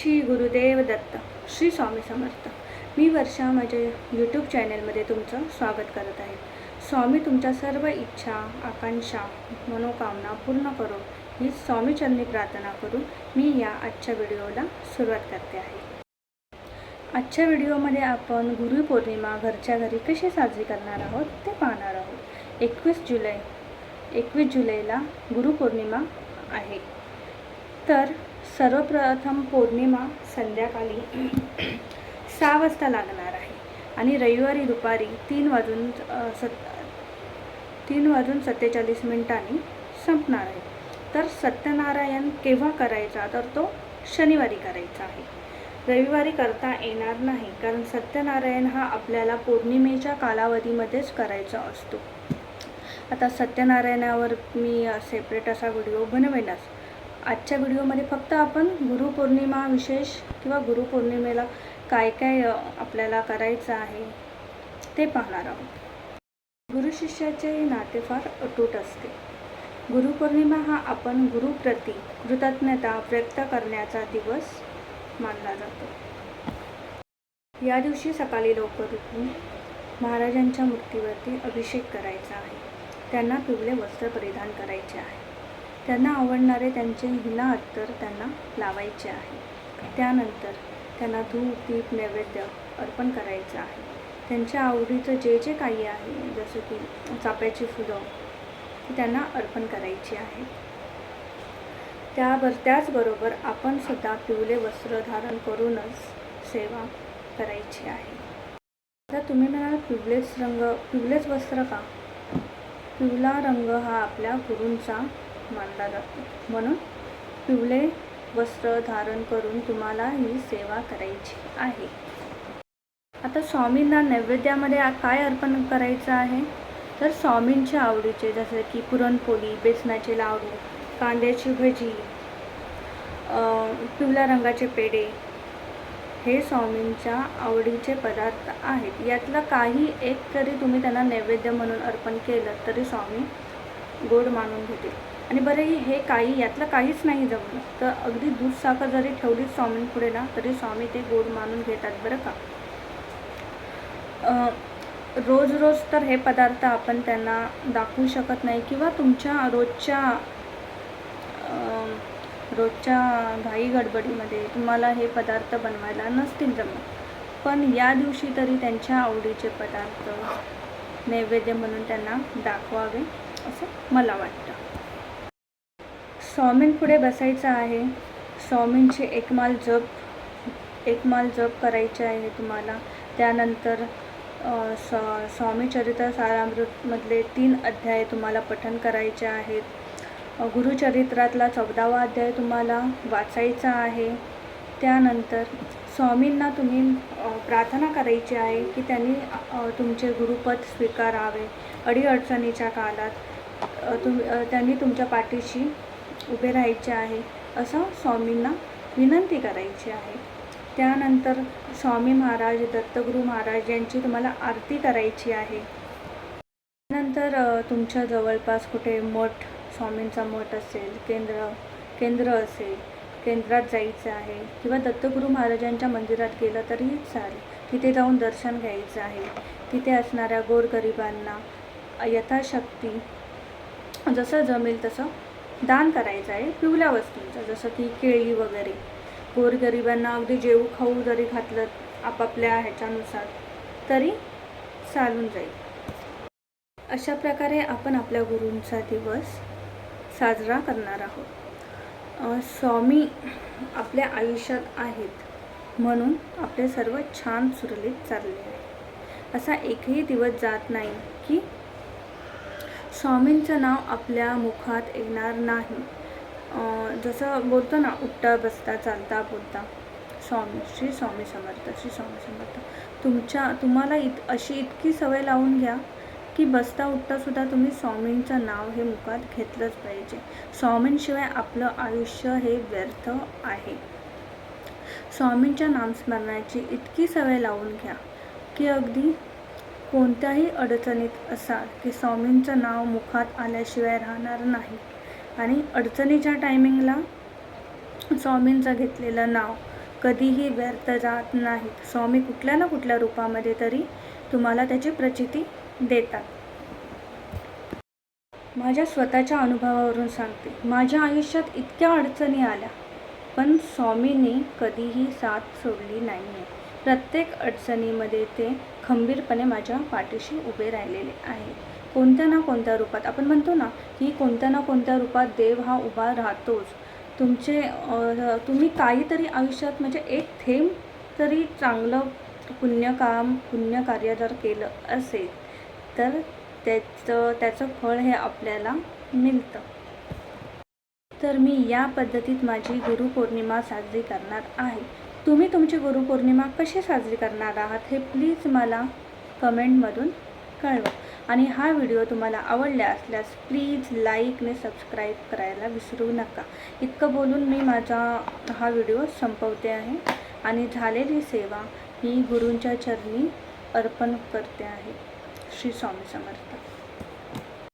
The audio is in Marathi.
श्री गुरुदेव दत्त श्री स्वामी समर्थ. मी वर्षा माझ्या यूट्यूब चॅनलमध्ये तुमचं स्वागत करत आहे. स्वामी तुमच्या सर्व इच्छा आकांक्षा मनोकामना पूर्ण करो ही स्वामीचरणी प्रार्थना करून मी या आजच्या व्हिडिओला सुरुवात करते आहे. आजच्या व्हिडिओमध्ये आपण गुरुपौर्णिमा घरच्या घरी कशी साजरी करणार आहोत ते पाहणार आहोत. एकवीस जुलै एकवीस जुलैला गुरुपौर्णिमा आहे. तर सर्वप्रथम पौर्णिमा संध्याकाळी सहा वाजता लागणार आहे आणि रविवारी दुपारी तीन वाजून सत् तीन वाजून सत्तेचाळीस मिनिटांनी संपणार आहे. तर सत्यनारायण केव्हा करायचा? तर तो शनिवारी करायचा आहे. रविवारी करता येणार नाही कारण सत्यनारायण हा आपल्याला पौर्णिमेच्या कालावधीमध्येच करायचा असतो. आता सत्यनारायणावर मी सेपरेट असा व्हिडिओ बनवेनच. आजच्या व्हिडिओमध्ये फक्त आपण गुरुपौर्णिमा विशेष किंवा गुरुपौर्णिमेला काय काय आपल्याला करायचं आहे ते पाहणार आहोत. गुरुशिष्याचे नाते फार अतूट असते. गुरुपौर्णिमा हा आपण गुरुप्रती कृतज्ञता व्यक्त करण्याचा दिवस मानला जातो. या दिवशी सकाळी लवकर उठून महाराजांच्या मूर्तीवरती अभिषेक करायचा आहे. त्यांना पिवळे वस्त्र परिधान करायचे आहे. त्यांना आवडणारे त्यांचे हिना अत्तर त्यांना लावायचे आहे. त्यानंतर त्यांना धूप दीप नैवेद्य अर्पण करायचं आहे. त्यांच्या आवडीचं जे जे काही आहे जसं की चाप्याची फुलं त्यांना अर्पण करायची आहे. त्यावर त्याचबरोबर आपण सुद्धा पिवले वस्त्र धारण करूनच सेवा करायची आहे. आता तुम्ही म्हणाल पिवलेच रंग पिवलेच वस्त्र का? पिवला रंग हा आपल्या गुरूंचा मानला जातो. म्हणून पिवळे वस्त्र धारण करून तुम्हाला ही सेवा करायची आहे. आता स्वामींना नैवेद्यामध्ये काय अर्पण करायचं आहे? तर स्वामींच्या आवडीचे जसे की पुरणपोळी बेसनाचे लाडू कांद्याची भजी पिवळ्या रंगाचे पेढे हे स्वामींच्या आवडीचे पदार्थ आहेत. यातलं काही एक तरी तुम्ही त्यांना नैवेद्य म्हणून अर्पण केलं तरी स्वामी गोड मानून घेतील. आणि बरं हे- काही यातलं काहीच नाही जमलं तर अगदी दूध साखर जरी ठेवली स्वामींपुढे ना तरी स्वामी ते गोड मानून घेतात बरं का? रोज रोज तर हे पदार्थ आपण त्यांना दाखवू शकत नाही. किंवा तुमच्या रोजच्या रोजच्या घाई गडबडीमध्ये तुम्हाला हे पदार्थ बनवायला नसतील जमत. पण या दिवशी तरी त्यांच्या आवडीचे पदार्थ नैवेद्य म्हणून त्यांना दाखवावे असं मला वाटतं. स्वामींपुढे बसायचं आहे. स्वामींचे एकमाल जप एकमाल जप करायचे आहे तुम्हाला. त्यानंतर स्वा स्वामी चरित्र सारामृतमधले तीन अध्याय तुम्हाला पठन करायचे आहेत. गुरुचरित्रातला चौदावा अध्याय तुम्हाला वाचायचा आहे. त्यानंतर स्वामींना तुम्ही प्रार्थना करायची आहे की त्यांनी तुमचे गुरुपद स्वीकारावे अडीअडचणीच्या काळात. तुम त्यांनी तुमच्या पाठीशी उभे राहायचे आहे असं स्वामींना विनंती करायची आहे. त्यानंतर स्वामी महाराज दत्तगुरू महाराज यांची तुम्हाला आरती करायची आहे. त्यानंतर तुमच्या जवळपास कुठे मठ स्वामींचा मठ असेल केंद्र केंद्र असेल केंद्रात जायचं आहे किंवा दत्तगुरू महाराजांच्या मंदिरात गेलं तरी चालेल. तिथे जाऊन दर्शन घ्यायचं आहे. तिथे असणाऱ्या गोरगरिबांना यथाशक्ती जसं जमेल तसं दान करायचं आहे पिवल्या वस्तूंचं जसं की केळी वगैरे. गोरगरिबांना अगदी जेऊ खाऊ जरी घातलं आपापल्या ह्याच्यानुसार तरी चालून जाईल. अशा प्रकारे आपण आपल्या गुरूंचा दिवस साजरा करणार आहोत. स्वामी आपल्या आयुष्यात आहेत म्हणून आपले सर्व छान सुरळीत चालले आहे. असा एकही दिवस जात नाही की स्वामींचं नाव आपल्या मुखात येणार नाही. जसं बोलतो ना उठता बसता चालता बोलता. स्वामी श्री स्वामी समर्थ श्री स्वामी समर्थ. तुमच्या तुम्हाला इत अशी इतकी सवय लावून घ्या की बसता उठता सुद्धा तुम्ही स्वामींचं नाव हे मुखात घेतलंच पाहिजे. स्वामींशिवाय आपलं आयुष्य हे व्यर्थ आहे. स्वामींच्या नामस्मरणाची इतकी सवय लावून घ्या की अगदी कोणत्याही अडचणीत असाल की स्वामींचं नाव मुखात आल्याशिवाय राहणार नाही. आणि अडचणीच्या टायमिंगला स्वामींचं घेतलेलं नाव कधीही व्यर्थ जात नाहीत स्वामी कुठल्या ना कुठल्या रूपामध्ये तरी तुम्हाला त्याची प्रचिती देतात. माझ्या स्वतःच्या अनुभवावरून सांगते. माझ्या आयुष्यात इतक्या अडचणी आल्या पण स्वामींनी कधीही साथ सोडली नाही आहे प्रत्येक अडचणीमध्ये ते खंबीरपणे माझ्या पाठीशी उभे राहिलेले आहे. कोणत्या ना कोणत्या रूपात आपण म्हणतो ना की कोणत्या ना कोणत्या रूपात देव हा उभा राहतोच. तुमचे तुम्ही काहीतरी आयुष्यात म्हणजे एक थेंब तरी चांगलं पुण्यकाम पुण्यकार्य जर केलं असेल तर त्याचं त्याचं फळ हे आपल्याला मिळतं. तर मी या पद्धतीत माझी गुरुपौर्णिमा साजरी करणार आहे. तुम्ही तुमची गुरुपौर्णिमा कशी साजरी करणार आहात हे प्लीज मला कमेंटमधून कळवा. आणि हा व्हिडिओ तुम्हाला आवडला असल्यास प्लीज लाईक आणि सबस्क्राईब करायला विसरू नका. इतकं बोलून मी माझा हा व्हिडिओ संपवते आहे. आणि झालेली सेवा ही गुरूंच्या चरणी अर्पण करते आहे. श्री स्वामी समर्थ.